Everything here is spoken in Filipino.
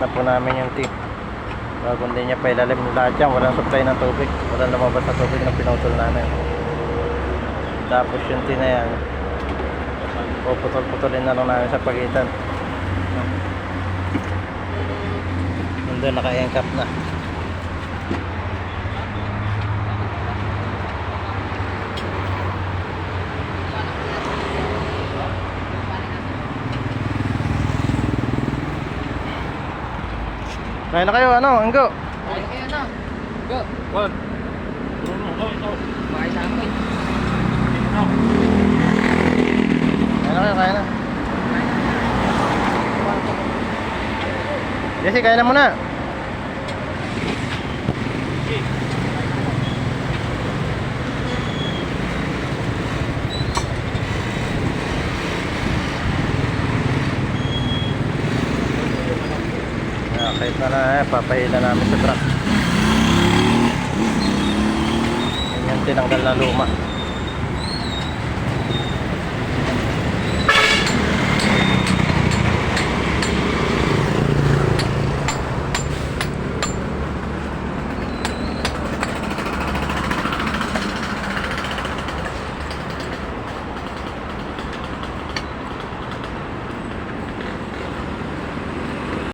na po namin yung tip. Bago hindi niya pa ilalim yung lahat yan. Walang supply ng tubig. Walang lumabas na tubig na pinutol namin. Tapos yung tin na yan. Puputol-putulin na lang namin sa pagitan. Nandun naka-engkap na. Kaya na kayo, ano, Anggo? Kaya kayo na. Go. Juan. Bakay sa amin. Kaya na kayo, kaya na. Jesse, kaya na muna. Kahit na na, eh, papahila namin sa truck. Yan yung tinanggal na luma.